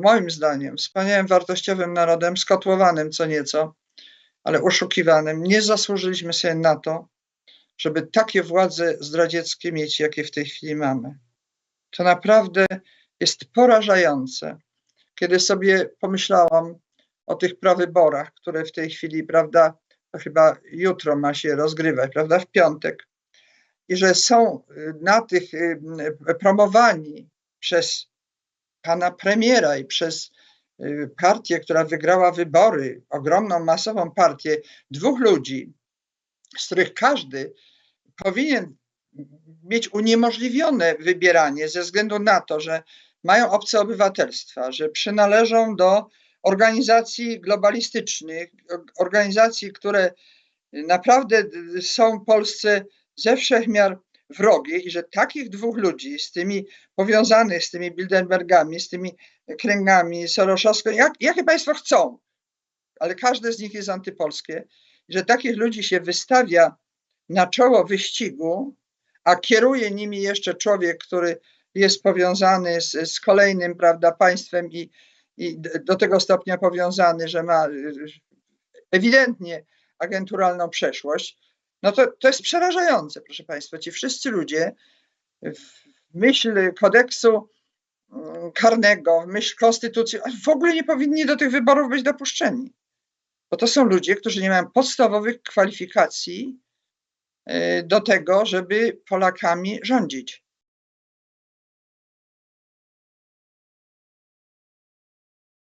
moim zdaniem, wspaniałym, wartościowym narodem, skotłowanym co nieco, ale oszukiwanym. Nie zasłużyliśmy sobie na to, żeby takie władze zdradzieckie mieć, jakie w tej chwili mamy. To naprawdę jest porażające, kiedy sobie pomyślałam o tych prawyborach, które w tej chwili, prawda, to chyba jutro ma się rozgrywać, prawda, w piątek, i że są y, na tych y, promowani przez pana premiera i przez partię, która wygrała wybory, ogromną, masową partię, dwóch ludzi, z których każdy powinien mieć uniemożliwione wybieranie ze względu na to, że mają obce obywatelstwa, że przynależą do organizacji globalistycznych, organizacji, które naprawdę są Polsce ze wszechmiar wrogie i że takich dwóch ludzi z tymi powiązanych z tymi Bilderbergami, z tymi kręgami Soroszowską, jak, jakie państwo chcą, ale każde z nich jest antypolskie, że takich ludzi się wystawia na czoło wyścigu, a kieruje nimi jeszcze człowiek, który jest powiązany z, z kolejnym prawda, państwem i, i do tego stopnia powiązany, że ma ewidentnie agenturalną przeszłość, no to, to jest przerażające, proszę Państwa. Ci wszyscy ludzie w myśl kodeksu mm, karnego, w myśl konstytucji, w ogóle nie powinni do tych wyborów być dopuszczeni. Bo to są ludzie, którzy nie mają podstawowych kwalifikacji e, do tego, żeby Polakami rządzić.